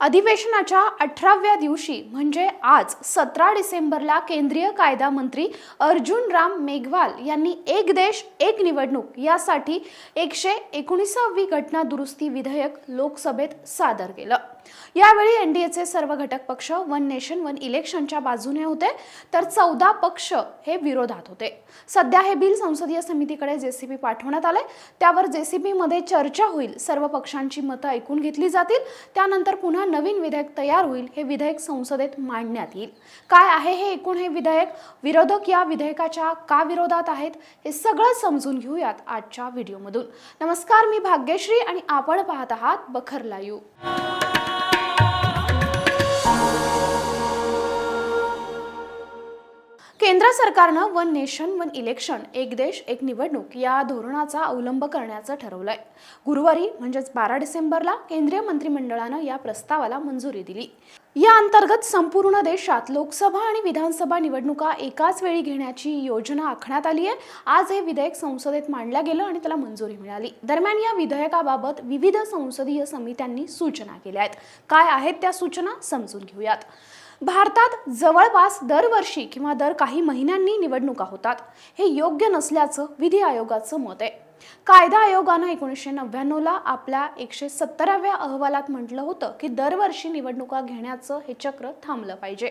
अधिवेशनाच्या अठराव्या दिवशी म्हणजे आज सतरा डिसेंबरला केंद्रीय कायदा मंत्री अर्जुन राम मेघवाल यांनी एक देश एक निवडणूक यासाठी एकशे एकोणीसावी घटना दुरुस्ती विधेयक लोकसभेत सादर केलं. यावेळी एनडीएचे सर्व घटक पक्ष वन नेशन वन इलेक्शनच्या बाजूने होते. तर चौदा पक्ष हे विरोधात होते. सध्या हे बिल संसदीय समितीकडे जेसीबी पाठवण्यात आले त्यावर जेसीबी मध्ये चर्चा होईल. सर्व पक्षांची मतं ऐकून घेतली जातील. त्यानंतर पुन्हा नवीन विधेयक तयार होईल हे विधेयक संसदेत मांडण्यात येईल. काय आहे हे एकूण हे विधेयक? विरोधक या विधेयकाच्या का विरोधात आहेत? हे सगळं समजून घेऊयात आजच्या व्हिडिओमधून. नमस्कार मी भाग्यश्री आणि आपण पाहत आहात बखर लायू केंद्र सरकारनं वन नेशन वन इलेक्शन एक देश एक निवडणूक या धोरणाचा अवलंब करण्याचं ठरवलंय. गुरुवारी म्हणजेच बारा डिसेंबरला केंद्रीय मंत्रिमंडळानं या प्रस्तावाला मंजुरी दिली. या अंतर्गत संपूर्ण देशात लोकसभा आणि विधानसभा निवडणुका एकाच वेळी घेण्याची योजना आखण्यात आली आहे. आज हे विधेयक संसदेत मांडलं गेलं आणि त्याला मंजुरी मिळाली. दरम्यान या विधेयकाबाबत विविध संसदीय समित्यांनी सूचना केल्या आहेत. काय आहेत त्या सूचना समजून घेऊयात. भारतात जवळपास दरवर्षी किंवा दर काही महिन्यांनी निवडणुका होतात. हे योग्य नसल्याचं विधी आयोगाचं मत आहे. कायदा आयोगानं एकोणीसशे नव्याण्णवला आपल्या एकशे सत्तराव्या अहवालात म्हटलं होतं की दरवर्षी निवडणुका घेण्याचं हे चक्र थांबलं पाहिजे.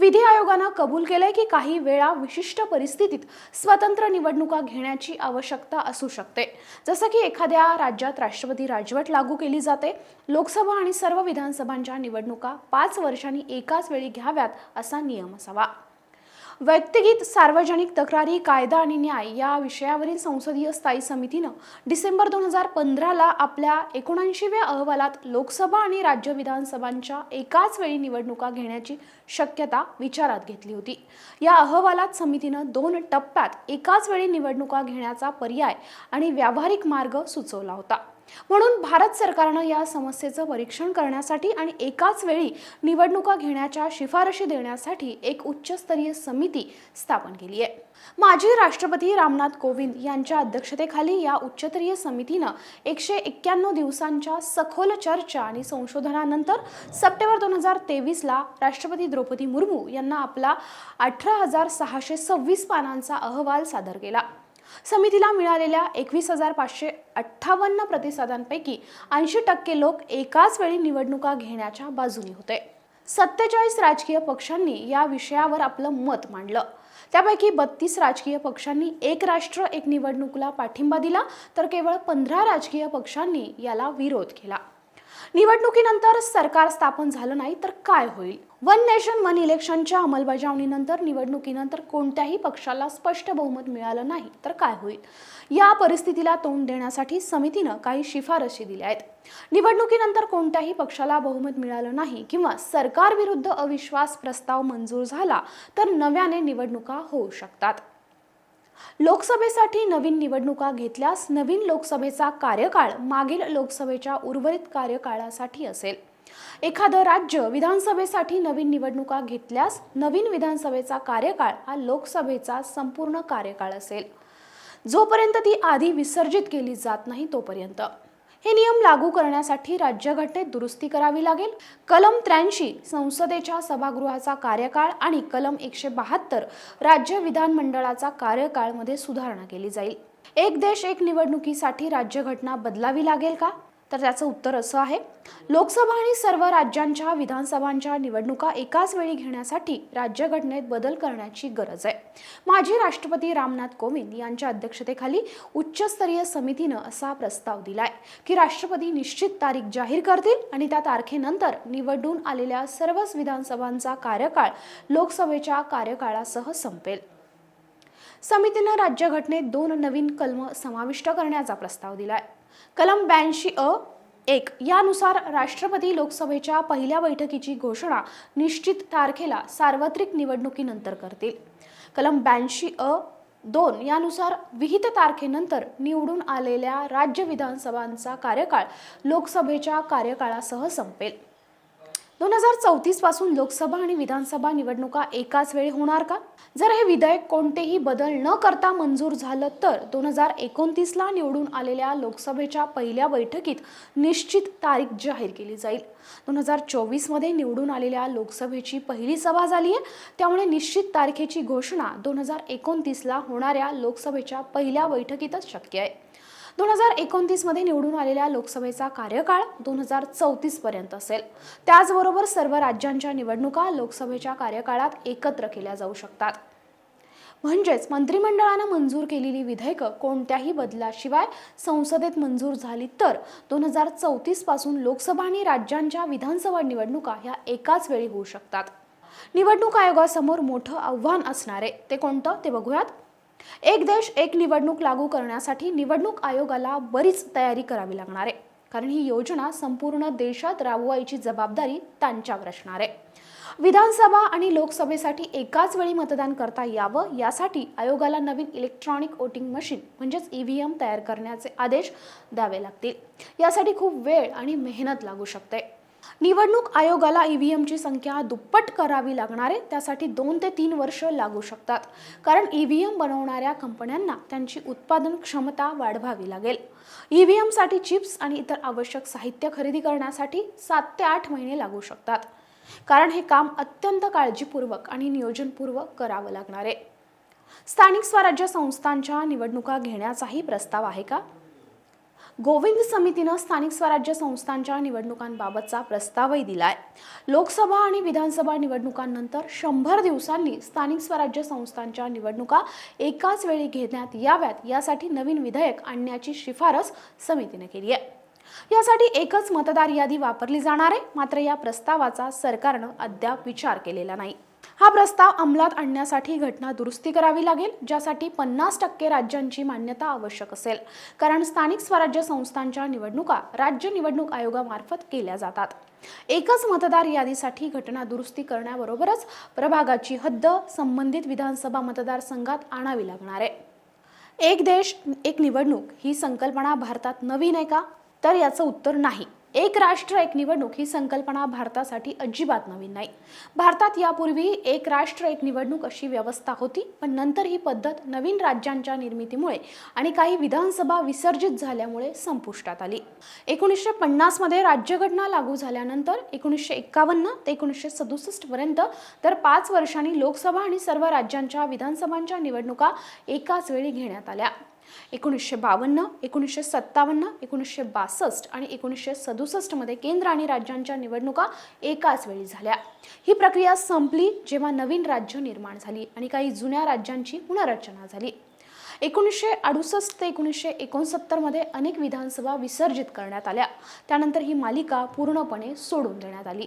विधी आयोगानं कबूल केलंय की काही वेळा विशिष्ट परिस्थितीत स्वतंत्र निवडणुका घेण्याची आवश्यकता असू शकते. जसं की एखाद्या राज्यात राष्ट्रपती राजवट लागू केली जाते लोकसभा आणि सर्व विधानसभांच्या निवडणुका पाच वर्षांनी एकाच वेळी घ्याव्यात असा नियम असावा. व्यक्तिगत सार्वजनिक तक्रारी कायदा आणि न्याय या विषयावरील संसदीय स्थायी समितीनं डिसेंबर दोन हजार पंधराला आपल्या एकोणऐंशीव्या अहवालात लोकसभा आणि राज्य विधानसभांच्या एकाच वेळी निवडणुका घेण्याची शक्यता विचारात घेतली होती. या अहवालात समितीनं दोन टप्प्यात एकाच वेळी निवडणुका घेण्याचा पर्याय आणि व्यावहारिक मार्ग सुचवला होता. म्हणून भारत सरकारनं या समस्येचं परीक्षण करण्यासाठी आणि एकाच वेळी निवडणुका घेण्याच्या शिफारशी देण्यासाठी एक उच्चस्तरीय समिती स्थापन केली आहे. माजी राष्ट्रपती रामनाथ कोविंद यांच्या अध्यक्षतेखाली या उच्चस्तरीय समितीनं एकशे एक्क्याण्णव दिवसांच्या सखोल चर्चा आणि संशोधनानंतर सप्टेंबर दोन हजार तेवीसला राष्ट्रपती द्रौपदी मुर्मू यांना आपला अठरा हजार सहाशे सव्वीस पानांचा अहवाल सादर केला. समितीला मिळालेल्या एकवीस हजार पाचशे अठ्ठावन्न प्रतिसादांपैकी ऐंशी टक्के लोक एकाच वेळी निवडणुका घेण्याच्या बाजूने होते. सत्तेचाळीस राजकीय पक्षांनी या विषयावर आपलं मत मांडलं. त्यापैकी बत्तीस राजकीय पक्षांनी एक राष्ट्र एक निवडणुकीला पाठिंबा दिला तर केवळ पंधरा राजकीय पक्षांनी याला विरोध केला. निवडणुकीनंतर सरकार स्थापन झालं नाही तर काय होईल? वन नेशन वन इलेक्शनच्या अंमलबजावणीनंतर निवडणुकीनंतर कोणत्याही पक्षाला स्पष्ट बहुमत मिळालं नाही तर काय होईल? या परिस्थितीला तोंड देण्यासाठी समितीनं काही शिफारशी दिल्या आहेत. निवडणुकीनंतर कोणत्याही पक्षाला बहुमत मिळालं नाही किंवा सरकारविरुद्ध अविश्वास प्रस्ताव मंजूर झाला तर नव्याने निवडणुका होऊ शकतात. लोकसभेसाठी नवीन निवडणुका घेतल्यास नवीन लोकसभेचा कार्यकाळ मागील लोकसभेच्या उर्वरित कार्यकाळासाठी असेल. एखादं राज्य विधानसभेसाठी नवीन निवडणुका घेतल्यास नवीन विधानसभेचा कार्यकाळ हा लोकसभेचा संपूर्ण कार्यकाळ असेल. जोपर्यंत ती आधी विसर्जित केली जात नाही तोपर्यंत. हे नियम लागू करण्यासाठी राज्यघटनेत दुरुस्ती करावी लागेल. कलम त्र्याऐंशी संसदेच्या सभागृहाचा कार्यकाळ आणि कलम एकशे बहात्तर राज्य विधानमंडळाचा कार्यकाळमध्ये सुधारणा केली जाईल. एक देश एक निवडणुकीसाठी राज्यघटना बदलावी लागेल का? तर त्याचं उत्तर असं आहे. लोकसभा आणि सर्व राज्यांच्या विधानसभांच्या निवडणुका एकाच वेळी घेण्यासाठी राज्यघटनेत बदल करण्याची गरज आहे. माजी राष्ट्रपती रामनाथ कोविंद यांच्या अध्यक्षतेखाली उच्चस्तरीय समितीनं असा प्रस्ताव दिलाय की राष्ट्रपती निश्चित तारीख जाहीर करतील आणि त्या तारखेनंतर निवडून आलेल्या सर्वच विधानसभांचा कार्यकाळ लोकसभेच्या कार्यकाळासह संपेल. समितीनं राज्यघटनेत दोन नवीन कलम समाविष्ट करण्याचा प्रस्ताव दिलाय. कलम ब्याऐंशी अ एक. यानुसार राष्ट्रपती लोकसभेच्या पहिल्या बैठकीची घोषणा निश्चित तारखेला सार्वत्रिक निवडणुकीनंतर करतील. कलम ब्याऐंशी अ दोन. यानुसार विहित तारखेनंतर निवडून आलेल्या राज्य विधानसभांचा कार्यकाळ लोकसभेच्या कार्यकाळासह संपेल. दोन हजार चौतीसपासून लोकसभा आणि विधानसभा निवडणुका एकाच वेळी होणार का? जर हे विधेयक कोणतेही बदल न करता मंजूर झालं तर दोन हजार एकोणतीसला निवडून आलेल्या लोकसभेच्या पहिल्या बैठकीत निश्चित तारीख जाहीर केली जाईल. दोन हजार चोवीसमध्ये निवडून आलेल्या लोकसभेची पहिली सभा झाली आहे. त्यामुळे निश्चित तारखेची घोषणा दोन हजार एकोणतीसला होणाऱ्या लोकसभेच्या पहिल्या बैठकीतच शक्य आहे. दोन हजार एकोणतीसमध्ये निवडून आलेल्या लोकसभेचा कार्यकाळ दोन हजार चौतीसपर्यंत असेल. त्याचबरोबर सर्व राज्यांच्या निवडणुका लोकसभेच्या कार्यकाळात एकत्र केल्या जाऊ शकतात. म्हणजेच मंत्रिमंडळानं मंजूर केलेली विधेयकं कोणत्याही बदलाशिवाय संसदेत मंजूर झाली तर दोन हजार चौतीसपासून लोकसभा आणि राज्यांच्या विधानसभा निवडणुका ह्या एकाच वेळी होऊ शकतात. निवडणूक आयोगासमोर मोठं आव्हान असणारे. ते कोणतं? ते बघूयात. एक देश एक निवडणूक लागू करण्यासाठी निवडणूक आयोगाला बरीच तयारी करावी लागणार आहे. कारण ही योजना संपूर्ण देशात राबवायची जबाबदारी त्यांच्यावर असणार आहे. विधानसभा आणि लोकसभेसाठी एकाच वेळी मतदान करता यावं यासाठी आयोगाला नवीन इलेक्ट्रॉनिक वोटिंग मशीन म्हणजेच ईव्हीएम तयार करण्याचे आदेश द्यावे लागतील. यासाठी खूप वेळ आणि मेहनत लागू शकते. निवडणूक आयोगाला ईव्हीएमची संख्या दुप्पट करावी लागणार आहे. त्यासाठी दोन ते तीन वर्ष लागू शकतात. कारण ईव्हीएम बनवणाऱ्या कंपन्यांना त्यांची उत्पादन क्षमता वाढवावी लागेल. ईव्हीएमसाठी चिप्स आणि इतर आवश्यक साहित्य खरेदी करण्यासाठी सात ते आठ महिने लागू शकतात. कारण हे काम अत्यंत काळजीपूर्वक आणि नियोजनपूर्वक करावं लागणार आहे. स्थानिक स्वराज्य संस्थांच्या निवडणुका घेण्याचाही प्रस्ताव आहे का? गोविंद समितीनं स्थानिक स्वराज्य संस्थांच्या निवडणुकांबाबतचा प्रस्तावही दिलाय. लोकसभा आणि विधानसभा निवडणुकांनंतर शंभर दिवसांनी स्थानिक स्वराज्य संस्थांच्या निवडणुका एकाच वेळी घेण्यात याव्यात यासाठी नवीन विधेयक आणण्याची शिफारस समितीने केली आहे. यासाठी एकच मतदार यादी वापरली जाणार आहे मात्र या प्रस्तावाचा सरकारनं अद्याप विचार केलेला नाही. हा प्रस्ताव अंमलात आणण्यासाठी घटना दुरुस्ती करावी लागेल ज्यासाठी पन्नास टक्के राज्यांची मान्यता आवश्यक असेल. कारण स्थानिक स्वराज्य संस्थांच्या निवडणुका राज्य निवडणूक आयोगामार्फत केल्या जातात. एकच मतदार यादीसाठी घटना दुरुस्ती करण्याबरोबरच प्रभागाची हद्द संबंधित विधानसभा मतदारसंघात आणावी लागणार आहे. एक देश एक निवडणूक ही संकल्पना भारतात नवीन आहे का? तर याचं उत्तर नाही. एक राष्ट्र एक निवडणूक ही संकल्पना भारतासाठी अजिबात नवीन नाही. भारतात यापूर्वी एक राष्ट्र एक निवडणूक अशी व्यवस्था होती पण नंतर ही पद्धत नवीन राज्यांच्या निर्मितीमुळे आणि काही विधानसभा विसर्जित झाल्यामुळे संपुष्टात आली. एकोणीसशे पन्नासमध्ये राज्यघटना लागू झाल्यानंतर एकोणीसशे एक्कावन्न ते एकोणीसशे सदुसष्ट पर्यंत तर पाच वर्षांनी लोकसभा आणि सर्व राज्यांच्या विधानसभांच्या निवडणुका एकाच वेळी घेण्यात आल्या. एकोणीसशे बावन्न एकोणीसशे सत्तावन्न एकोणीसशे बासष्ट आणि एकोणीसशे सदुसष्टमध्ये केंद्र आणि राज्यांच्या निवडणुका एकाच वेळी झाल्या. ही प्रक्रिया संपली जेव्हा नवीन राज्य निर्माण झाली आणि काही जुन्या राज्यांची पुनर्रचना झाली. एकोणीसशे अडुसष्ट ते एकोणीसशे एकोणसत्तरमध्ये अनेक विधानसभा विसर्जित करण्यात आल्या. त्यानंतर ही मालिका पूर्णपणे सोडून देण्यात आली.